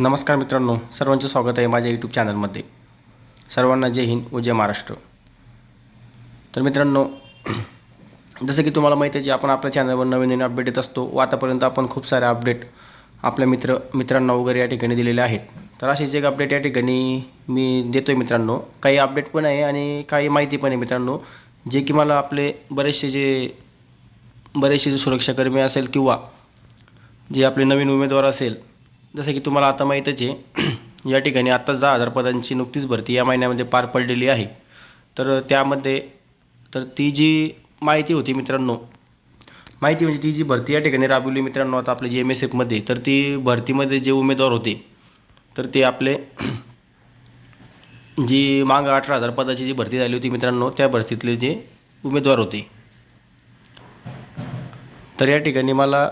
नमस्कार मित्रांनो सर्वांचे स्वागत आहे माझ्या यूट्यूब चॅनलमध्ये सर्वांना जय हिंद व जय महाराष्ट्र. तर मित्रांनो जसं की तुम्हाला माहिती आहे की आपण आपल्या चॅनलवर नवीन नवीन अपडेट येत असतो व आतापर्यंत आपण खूप सारे अपडेट आपल्या मित्र मित्रांना वगैरे या ठिकाणी दिलेले आहेत. तर असेच एक अपडेट या ठिकाणी मी देतो आहे मित्रांनो. काही अपडेट पण आहे आणि काही माहिती पण आहे मित्रांनो जे की मला आपले बरेचसे जे बरेचसे जे सुरक्षाकर्मी असेल किंवा जे आपले नवीन उमेदवार असेल जसं की तुम्हाला आता माहीतच आहे या ठिकाणी आत्ताच दहा हजार पदांची नुकतीच भरती या महिन्यामध्ये पार पडलेली आहे. तर त्यामध्ये तर ती जी माहिती होती मित्रांनो माहिती म्हणजे ती जी भरती या ठिकाणी राबवली मित्रांनो आता आपल्या जी एम एस एफमध्ये तर ती भरतीमध्ये जे उमेदवार होते तर ते आपले जी माग अठरा हजार पदाची जी भरती झाली होती मित्रांनो त्या भरतीतले जे उमेदवार होते. तर या ठिकाणी मला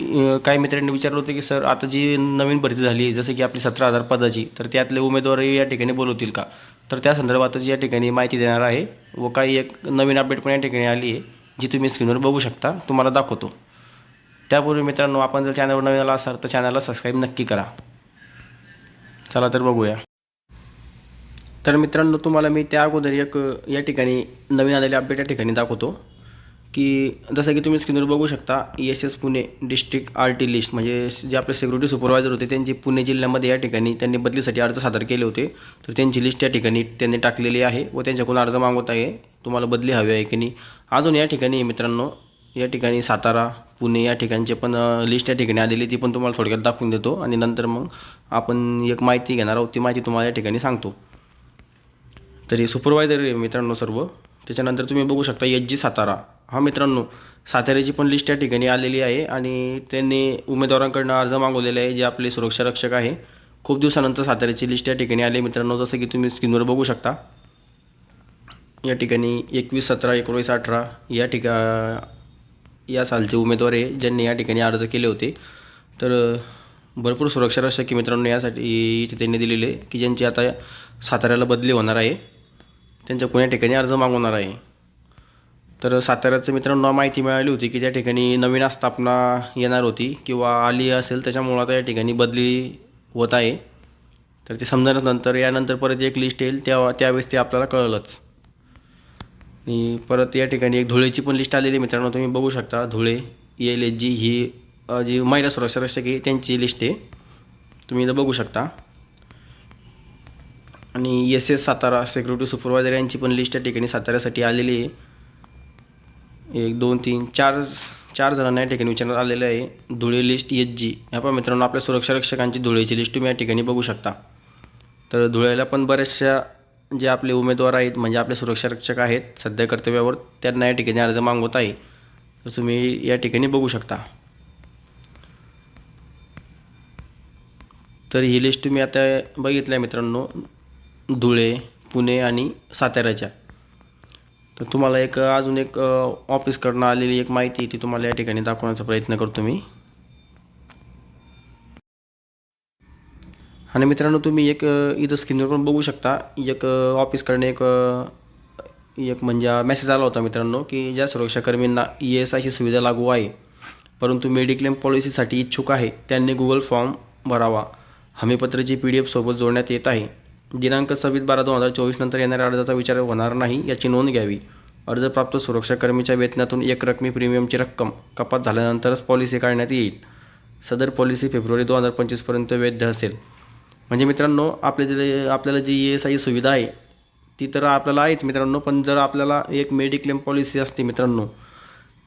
काही मित्रांनी विचारलं होतं की सर आता जी नवीन भरती झाली आहे जसं की आपली सतरा हजार पदाची तर त्यातले उमेदवारही या ठिकाणी बोलवतील का? तर त्या संदर्भातच या ठिकाणी माहिती देणार आहे व काही एक नवीन अपडेट पण या ठिकाणी आली आहे जी तुम्ही स्क्रीनवर बघू शकता तुम्हाला दाखवतो. त्यापूर्वी मित्रांनो आपण जर चॅनलवर नवीन आला असाल तर चॅनलला सबस्क्राईब नक्की करा. चला तर बघूया. तर मित्रांनो तुम्हाला मी त्या अगोदर एक या ठिकाणी नवीन आलेले अपडेट या ठिकाणी दाखवतो. की जसं की तुम्ही स्क्रीनवर बघू शकता S S Pune district R T list म्हणजे जे आपले सिक्युरिटी सुपरवायझर होते त्यांची पुणे जिल्ह्यामध्ये या ठिकाणी त्यांनी बदलीसाठी अर्ज सादर केले होते. तर त्यांची लिस्ट या ठिकाणी त्यांनी टाकलेली आहे व त्यांच्याकडून अर्ज मागवत आहे. तुम्हाला बदली हवी आहे की नाही. अजून या ठिकाणी मित्रांनो या ठिकाणी सातारा पुणे या ठिकाणचे पण लिस्ट या ठिकाणी आलेली ती पण तुम्हाला थोडक्यात दाखवून देतो. आणि नंतर मग आपण एक माहिती घेणार आहोत. ती माहिती तुम्हाला या ठिकाणी सांगतो. तरी सुपरवायझर आहे मित्रांनो सर्व. त्याच्यानंतर तुम्ही बघू शकता एच जी सातारा. हा मित्रांनो साताऱ्याची पण लिस्ट या ठिकाणी आलेली आहे आणि त्यांनी उमेदवारांकडनं अर्ज मागवलेले आहे जे आपले सुरक्षा रक्षक आहे. खूप दिवसानंतर साताऱ्याची लिस्ट या ठिकाणी आली मित्रांनो जसं की तुम्ही स्क्रीनवर बघू शकता. या ठिकाणी एकवीस सतरा एकोणीस अठरा या ठिका या सालचे उमेदवार आहे ज्यांनी या ठिकाणी अर्ज केले होते. तर भरपूर सुरक्षा रक्षक मित्रांनो यासाठी इथे त्यांनी दिलेले की ज्यांची आता साताऱ्याला बदली होणार आहे त्यांच्या कोण्या ठिकाणी अर्ज मागवणार आहे. तर साताऱ्याचं मित्रांनो माहिती मिळाली होती की त्या ठिकाणी नवीन आस्थापना येणार होती किंवा आली असेल त्याच्यामुळं आता या ठिकाणी बदली होत आहे. तर ते समजण्याच नंतर यानंतर परत एक लिस्ट येईल त्या त्यावेळेस ते आपल्याला कळलंच. आणि परत या ठिकाणी एक धुळेची पण लिस्ट आलेली मित्रांनो तुम्ही बघू शकता. धुळे एल एच जी ही जी महिला सुरक्षा रक्षक आहे त्यांची लिस्ट आहे. तुम्ही इथं बघू शकता. आणि S S Satara security supervisor यांची पण लिस्ट या ठिकाणी साताऱ्यासाठी आलेली आहे. एक दोन तीन चार चार जणांना या ठिकाणी विचारण्यात आलेलं आहे. धुळे लिस्ट एच जी ह्या पण मित्रांनो आपल्या सुरक्षा रक्षकांची धुळेची लिस्ट तुम्ही या ठिकाणी बघू शकता. तर धुळ्याला पण बऱ्याचशा जे आपले उमेदवार आहेत म्हणजे आपले सुरक्षा रक्षक आहेत सध्या कर्तव्यावर त्यांना या ठिकाणी अर्ज मागवत आहे. तर तुम्ही या ठिकाणी बघू शकता. तर ही लिस्ट तुम्ही आता बघितल्या आहे मित्रांनो धुळे पुणे आणि साताऱ्याच्या. तर तुम्हाला एक अजून एक ऑफिसकडनं आलेली एक माहिती ती तुम्हाला या ठिकाणी दाखवण्याचा प्रयत्न करतो मी. आणि मित्रांनो तुम्ही एक इथं स्क्रीनवर पण बघू शकता. एक ऑफिसकडनं एक एक म्हणजे मेसेज आला होता मित्रांनो की ज्या सुरक्षाकर्मींना ई एस आयची सुविधा लागू आहे परंतु मेडिक्लेम पॉलिसीसाठी इच्छुक आहे त्यांनी गुगल फॉर्म भरावा. हमीपत्राची पी डी एफसोबत जोडण्यात येत आहे. दिनांक सव्वीस बारा दोन हजार चोवीस नंतर येणाऱ्या अर्जाचा विचार होणार नाही याची नोंद घ्यावी. अर्ज प्राप्त सुरक्षाकर्मीच्या वेतनातून एक रकमी प्रीमियमची रक्कम कपात झाल्यानंतरच पॉलिसी काढण्यात येईल. सदर पॉलिसी फेब्रुवारी दोन हजार पंचवीसपर्यंत वैध असेल. म्हणजे मित्रांनो आपले जे आपल्याला जी ई एस आय सुविधा आहे ती तर आपल्याला आहेच मित्रांनो पण जर आपल्याला एक मेडिक्लेम पॉलिसी असते मित्रांनो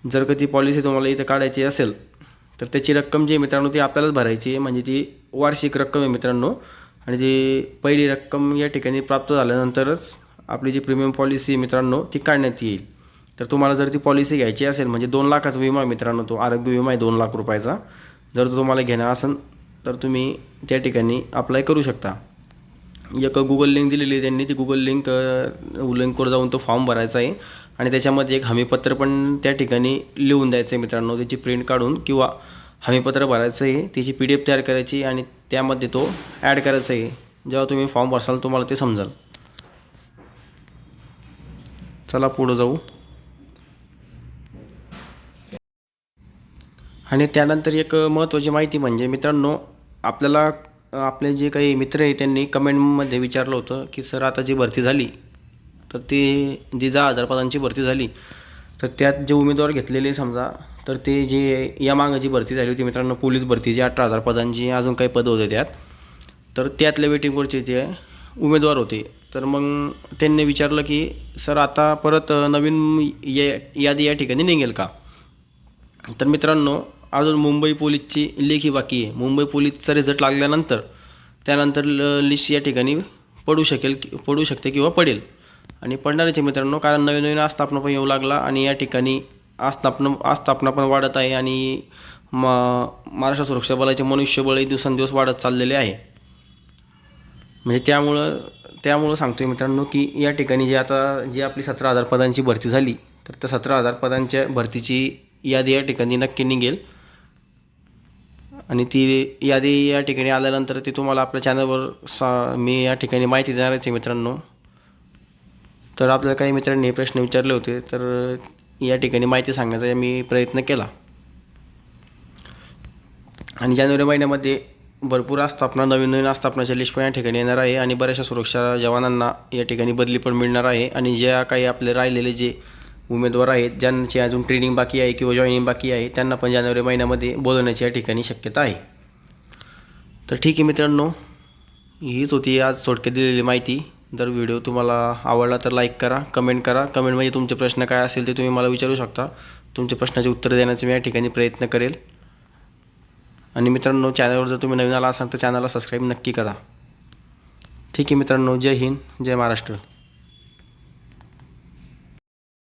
जर का ती पॉलिसी तुम्हाला इथं काढायची असेल तर त्याची रक्कम जी आहे मित्रांनो ती आपल्यालाच भरायची आहे. म्हणजे ती वार्षिक रक्कम आहे मित्रांनो आणि जी पहिली रक्कम या ठिकाणी प्राप्त झाल्यानंतरच आपली जी प्रीमियम पॉलिसी मित्रांनो ती काढण्यात येईल. तर तुम्हाला जर ती पॉलिसी घ्यायची असेल म्हणजे दोन लाखाचा विमा मित्रांनो तो आरोग्य विमा आहे दोन लाख रुपयाचा. जर तो तुम्हाला घेणार असेल तर तुम्ही त्या ठिकाणी अप्लाय करू शकता. एक गुगल लिंक दिलेली आहे त्यांनी ती गुगल लिंक लिंकवर जाऊन तो फॉर्म भरायचा आहे. आणि त्याच्यामध्ये एक हमीपत्र पण त्या ठिकाणी लिहून द्यायचं आहे मित्रांनो त्याची प्रिंट काढून किंवा हमीपत्र भरायचं आहे. त्याची पी डी एफ तयार करायची आणि त्यामध्ये तो ॲड करायचा आहे. जेव्हा तुम्ही फॉर्म भरसाल तुम्हाला ते समजाल. चला पुढं जाऊ. आणि त्यानंतर एक महत्त्वाची माहिती म्हणजे मित्रांनो आपल्याला आपले जे काही मित्र आहे त्यांनी कमेंटमध्ये विचारलं होतं की सर आता जी भरती झाली तर ती जी दहा हजार पदांची भरती झाली तर त्यात जे उमेदवार घेतलेले समजा तर ते जे या मागं जी भरती झाली होती मित्रांनो पोलीस भरतीची अठरा हजार पदांची अजून काही पदं होते त्यात. तर त्यातल्या वेटिंगवरचे जे उमेदवार होते तर मग त्यांनी विचारलं की सर आता परत नवीन या यादी या ठिकाणी निघेल का? तर मित्रांनो अजून मुंबई पोलीसची लेखी बाकी आहे. मुंबई पोलीसचा रिझल्ट लागल्यानंतर त्यानंतर ल लिस्ट या ठिकाणी पडू शकेल पडू शकते किंवा पडेल. आणि पडणारच आहे मित्रांनो कारण नवीन नवीन आस्थापना पण येऊ लागला आणि या ठिकाणी आस्थापना आस्थापना पण वाढत आहे आणि म महाराष्ट्र सुरक्षा बलाचे मनुष्यबळही दिवसेंदिवस वाढत चाललेले आहे. म्हणजे त्यामुळं त्यामुळं सांगतोय मित्रांनो की या ठिकाणी जे आता जी आपली सतरा हजार पदांची भरती झाली तर त्या सतरा हजार पदांच्या भरतीची यादी या ठिकाणी नक्की निघेल. आणि ती यादी या ठिकाणी आल्यानंतर ती तुम्हाला आपल्या चॅनलवर सा मी या ठिकाणी माहिती देणार आहे मित्रांनो. तर आपल्या काही मित्रांनी प्रश्न विचारले होते तर या ठिकाणी माहिती सांगण्याचा मी प्रयत्न केला. आणि जानेवारी महिन्यामध्ये भरपूर आस्थापना नवीन नवीन आस्थापनाच्या लिस्ट पण या ठिकाणी येणार आहे आणि बऱ्याचशा सुरक्षा जवानांना या ठिकाणी बदली पण मिळणार आहे. आणि ज्या काही आपले राहिलेले जे उमेदवार आहेत ज्यांची अजून ट्रेनिंग बाकी आहे किंवा जॉईनिंग बाकी आहे त्यांना पण जानेवारी महिन्यामध्ये बोलवण्याची या ठिकाणी शक्यता आहे. तर ठीक आहे मित्रांनो हीच होती आज थोडक्यात दिलेली माहिती. जर व्हिडिओ तुम्हाला आवडला तर लाईक करा कमेंट करा. कमेंटमध्ये तुमचे प्रश्न काय असेल ते तुम्ही मला विचारू शकता. तुमच्या प्रश्नाचे उत्तर देण्याचे मी या ठिकाणी प्रयत्न करेल. आणि मित्रांनो चॅनलवर जर तुम्ही नवीन आला असाल तर चॅनलला सबस्क्राईब नक्की करा. ठीक आहे मित्रांनो जय हिंद जय महाराष्ट्र.